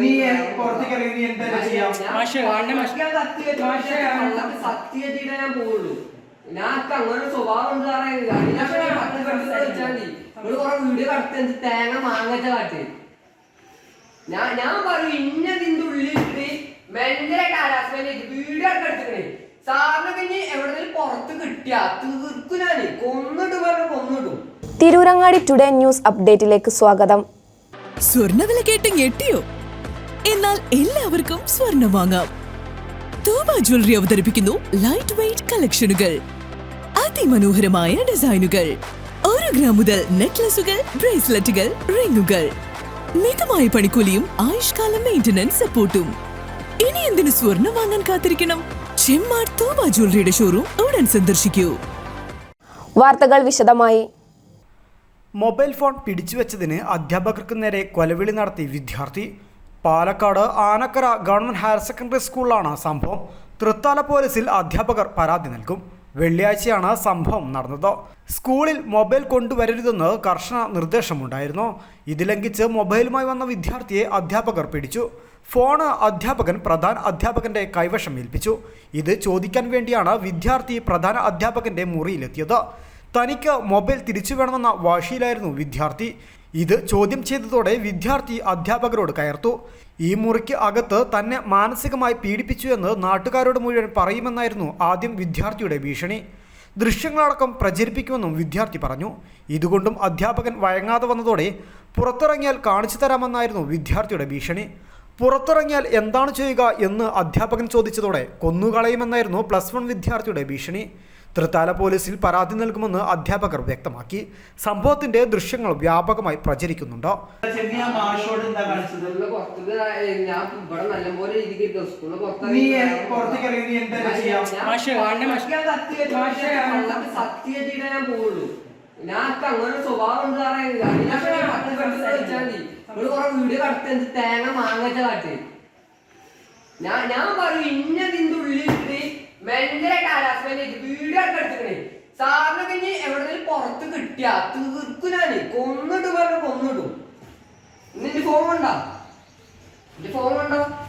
നീ പുറത്തേക്ക് ഇറങ്ങി നീ എന്താ ചെയ്യാം? ഞാൻ പോവുള്ളൂ. ഞാൻ അങ്ങനെ സ്വഭാവം ഉണ്ട് കുറെ വീഡിയോ കടത്തി തേങ്ങ മാങ്ങച്ച കാട്ടി. ഞാൻ ഞാൻ പറയും ഇന്നതിന്റെ ഉള്ളിലിട്ട് മെന്റലായിട്ട് ഹരാസ്മെന്റ് ചെയ്ത് വീഡിയോ ഒക്കെ സാറിന് പിന്നെ എവിടെങ്കിലും പുറത്ത് കിട്ടിയാ തീർക്കും ഞാൻ കൊന്നിട്ട് പറഞ്ഞു കൊന്നിടും. തിരൂരങ്ങാടി ടുഡേ ന്യൂസ് അപ്ഡേറ്റിലേക്ക് സ്വാഗതം. സ്വർണവില കേട്ട് ഞെട്ടിയോ? എന്നാൽ എല്ലാവർക്കും സ്വർണം വാങ്ങാം. തൂബ ജ്വല്ലറി അവതരിപ്പിക്കുന്നു ലൈറ്റ് വെയിറ്റ് കളക്ഷനുകൾ അതിമനോഹരമായ ഡിസൈനുകൾ ഒരു ഗ്രാം മുതൽ നെക്ലസുകൾ ബ്രേസ്ലെറ്റുകൾ റിങ്ങുകൾ മിതമായ പണിക്കൂലിയും ആയുഷ്കാല മെയിന്റനൻസ് സപ്പോർട്ടും ഇനി എന്തിനു സ്വർണം വാങ്ങാൻ കാത്തിരിക്കണം? ചെമ്മാട് തൂബ ജ്വല്ലറിയുടെ ഷോറൂം ഉടൻ സന്ദർശിക്കൂ. വാർത്തകൾ വിശദമായി. മൊബൈൽ ഫോൺ പിടിച്ചുവെച്ചതിന് അധ്യാപകർക്ക് നേരെ കൊലവിളി നടത്തി വിദ്യാർത്ഥി. Palakkad Anakkara government higher secondary സ്കൂളിലാണ് സംഭവം. തൃത്താല പോലീസിൽ അധ്യാപകർ പരാതി നൽകും. വെള്ളിയാഴ്ചയാണ് സംഭവം നടന്നത്. സ്കൂളിൽ മൊബൈൽ കൊണ്ടുവരരുതെന്ന് കർശന നിർദ്ദേശമുണ്ടായിരുന്നു. ഇത് ലംഘിച്ച് മൊബൈലുമായി വന്ന വിദ്യാർത്ഥിയെ അധ്യാപകർ പിടിച്ചു. ഫോണ് അധ്യാപകൻ പ്രധാന അധ്യാപകന്റെ കൈവശം ഏൽപ്പിച്ചു. ഇത് ചോദിക്കാൻ വേണ്ടിയാണ് വിദ്യാർത്ഥി പ്രധാന അധ്യാപകന്റെ മുറിയിലെത്തിയത്. തനിക്ക് മൊബൈൽ തിരിച്ചു വേണമെന്ന വാശിയിലായിരുന്നു വിദ്യാർത്ഥി. ഇത് ചോദ്യം ചെയ്തതോടെ വിദ്യാർത്ഥി അധ്യാപകരോട് കയർത്തു. ഈ മുറിക്ക് അകത്ത് തന്നെ മാനസികമായി പീഡിപ്പിച്ചു എന്ന് നാട്ടുകാരോട് മുഴുവൻ പറയുമെന്നായിരുന്നു ആദ്യം വിദ്യാർത്ഥിയുടെ ഭീഷണി. ദൃശ്യങ്ങളടക്കം പ്രചരിപ്പിക്കുമെന്നും വിദ്യാർത്ഥി പറഞ്ഞു. ഇതുകൊണ്ടും അധ്യാപകൻ വഴങ്ങാതെ വന്നതോടെ പുറത്തിറങ്ങിയാൽ കാണിച്ചു തരാമെന്നായിരുന്നു വിദ്യാർത്ഥിയുടെ ഭീഷണി. പുറത്തിറങ്ങിയാൽ എന്താണ് ചെയ്യുക എന്ന് അധ്യാപകൻ ചോദിച്ചതോടെ കൊന്നുകളയുമെന്നായിരുന്നു പ്ലസ് വൺ വിദ്യാർത്ഥിയുടെ ഭീഷണി. തൃത്താല പോലീസിൽ പരാതി നൽകുമെന്ന് അധ്യാപകർ വ്യക്തമാക്കി. സംഭവത്തിന്റെ ദൃശ്യങ്ങൾ വ്യാപകമായി പ്രചരിക്കുന്നുണ്ട്. ഞാൻ അങ്ങനെ സ്വഭാവം വീഡിയോ കടത്തി തേങ്ങ മാങ്ങച്ച കാട്ട് ഞാൻ ഞാൻ പറയും ഇന്ന ഇതിന്റെ ചെയ്ത് വീഡിയോ ഒക്കെ എടുത്തിക്കണേ. സാറിന് പിന്നെ എവിടെ പുറത്ത് കിട്ടിയ തീർക്കും ഞാൻ. കൊന്നിട്ട് പറഞ്ഞു കൊന്നിടും. നിന്റെ ഫോൺ ഉണ്ടോ? എന്റെ ഫോൺ ഉണ്ടോ?